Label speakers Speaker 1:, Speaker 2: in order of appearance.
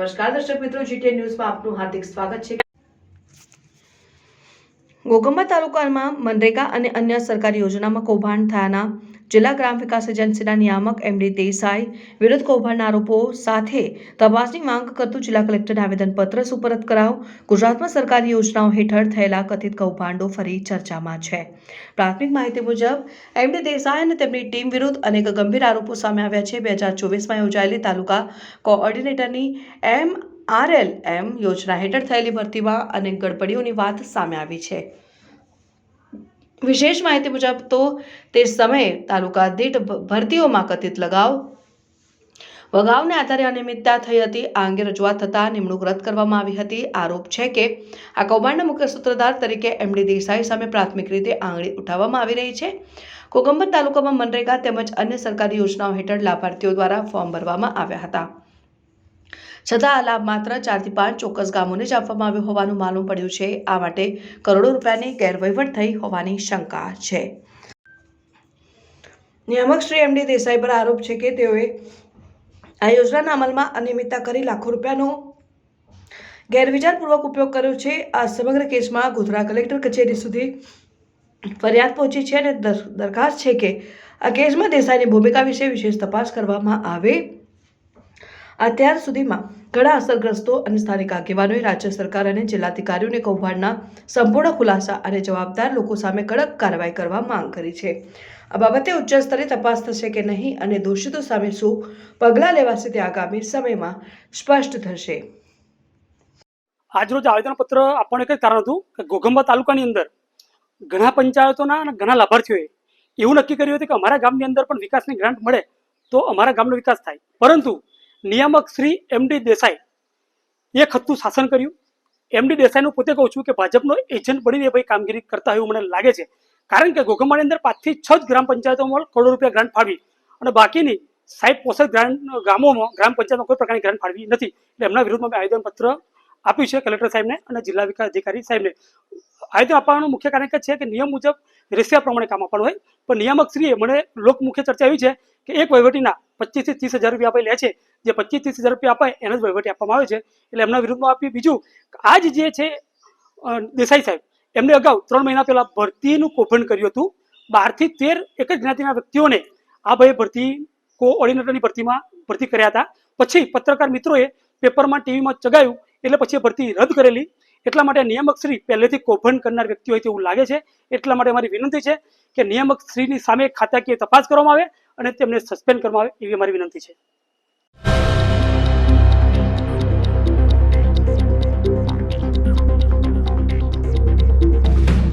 Speaker 1: નમસ્કાર. દર્શક મિત્રો જીટીએ ન્યૂઝમાં આપનું હાર્દિક સ્વાગત છે. ઘોગંબા તાલુકામાં મનરેગા અને અન્ય સરકારી યોજનામાં કૌભાંડ થયાના જિલ્લા ગ્રામ વિકાસ એજન્સીના નિયામક એમડી દેસાઈ વિરુદ્ધ કૌભાંડના આરોપો સાથે તપાસની માંગ કરતું જિલ્લા કલેક્ટરને આવેદનપત્ર સુપરત કરાવ. ગુજરાતમાં સરકારી યોજનાઓ હેઠળ થયેલા કથિત કૌભાંડો ફરી ચર્ચામાં છે. પ્રાથમિક માહિતી મુજબ એમડી દેસાઈ અને તેમની ટીમ વિરુદ્ધ અનેક ગંભીર આરોપો સામે આવ્યા છે. બે હજાર ચોવીસમાં યોજાયેલી તાલુકા કોઓર્ડિનેટરની એમ આરએલ એમ યોજના હેઠળ થયેલી ભરતીમાં અનેક ગડબડીઓની વાત સામે આવી છે. વિશેષ માહિતી મુજબ તો તે સમયે તાલુકા દીઠ ભરતીઓમાં કથિત લગાવ વગાવને આધારે અનિયમિતતા થઈ હતી. આ અંગે રજૂઆત થતાં નિમણૂક રદ કરવામાં આવી હતી. આરોપ છે કે આ કૌભાંડના મુખ્ય સૂત્રધાર તરીકે એમડી દેસાઈ સામે પ્રાથમિક રીતે આંગળી ઉઠાવવામાં આવી રહી છે. કોગંબર તાલુકામાં મનરેગા તેમજ અન્ય સરકારી યોજનાઓ હેઠળ લાભાર્થીઓ દ્વારા ફોર્મ ભરવામાં આવ્યા હતા. છતાં આ લાભ માત્ર ચારથી પાંચ ચોક્કસ ગામોને જ આપવામાં આવ્યો હોવાનું માલુમ પડ્યું છે. આ માટે કરોડો રૂપિયાની ગેરવહીવટ થઈ હોવાની શંકા છે. નિયામક શ્રી એમડી દેસાઈ પર આરોપ છે કે તેઓએ આ યોજનાના અમલમાં અનિયમિતતા કરી લાખો રૂપિયાનો ગેરવિચારપૂર્વક ઉપયોગ કર્યો છે. આ સમગ્ર કેસમાં ગોધરા કલેક્ટર કચેરી સુધી ફરિયાદ પહોંચી છે અને દરખાસ્ત છે કે આ કેસમાં દેસાઈની ભૂમિકા વિશે વિશેષ તપાસ કરવામાં આવે. અત્યાર સુધીમાં ઘણા અસરગ્રસ્તો અને સ્થાનિક આગેવાનોએ રાજ્ય સરકાર અને જિલ્લાધિકારીઓને કૌભાંડના સંપૂર્ણ ખુલાસા અને જવાબદાર લોકો સામે કડક કાર્યવાહી કરવા માંગ કરી છે. આ બાબતે ઉચ્ચ સ્તરે તપાસ થશે કે નહીં અને દોષિતો સામે શું પગલાં લેવાશે તે આગામી સમયમાં સ્પષ્ટ થશે.
Speaker 2: આજરોજ આવેદનપત્ર આપવાનું એક કારણ હતું કે ઘોઘંબા તાલુકાની અંદર ઘણા પંચાયતોના અને ઘણા લાભાર્થીઓએ એવું નક્કી કર્યું હતું કે અમારા ગામની અંદર પણ વિકાસની ગ્રાન્ટ મળે તો અમારા ગામનો વિકાસ થાય. પરંતુ નિયામક શ્રી એમડી દેસાઈ એક હતું શાસન કર્યું. એમડી દેસાઈનું પોતે કહું છું કે ભાજપનો એજન્ટ બનીને ભાઈ કામગીરી કરતા હોય મને લાગે છે. કારણ કે ઘોઘંબાની અંદર પાંચથી છ જ ગ્રામ પંચાયતોમાં કરોડો રૂપિયા ગ્રાન્ટ ફાળવી અને બાકીની સાહેબ પોષક ગ્રાન્ટ ગામોમાં ગ્રામ પંચાયતમાં કોઈ પ્રકારની ગ્રાન્ટ ફાળવી નથી. એટલે એમના વિરુદ્ધમાં મેં આવેદનપત્ર આપ્યું છે કલેક્ટર સાહેબને અને જિલ્લા વિકાસ અધિકારી સાહેબને. આયોજન આપવાનું મુખ્ય કારણ કે છે કે નિયમ મુજબ રેશિયા પ્રમાણે કામ આપવાનું હોય. પણ નિયામક શ્રીએ મને લોકમુખ્ય ચર્ચા એવી છે કે એક વહીવટીના પચીસથી ત્રીસ હજાર રૂપિયા આપણે લે છે. જે પચીસ ત્રીસ હજાર રૂપિયા અપાય એને જ વહીવટી આપવામાં આવે છે. એટલે એમના વિરુદ્ધમાં આપી બીજું, આજ જે છે દેસાઈ સાહેબ, એમને અગાઉ ત્રણ મહિના પહેલા ભરતીનું કૌભાંડ કર્યું હતું. બારથી તેર એક જ જ્ઞાતિના વ્યક્તિઓને આ ભાઈ ભરતી કોઓર્ડિનેટરની ભરતીમાં ભરતી કર્યા હતા. પછી પત્રકાર મિત્રોએ પેપરમાં, ટીવીમાં ચગાવ્યું, એટલે પછી ભરતી રદ કરેલી. એટલા માટે નિયામક શ્રી પહેલેથી કૌભાંડ કરનાર વ્યક્તિ હોય તેવું લાગે છે. એટલા માટે મારી વિનંતી છે કે નિયામક શ્રીની સામે ખાતાકીય તપાસ કરવામાં આવે. અને તેમને સસ્પેન્ડ કરવામાં આવે એવી મારી વિનંતી છે.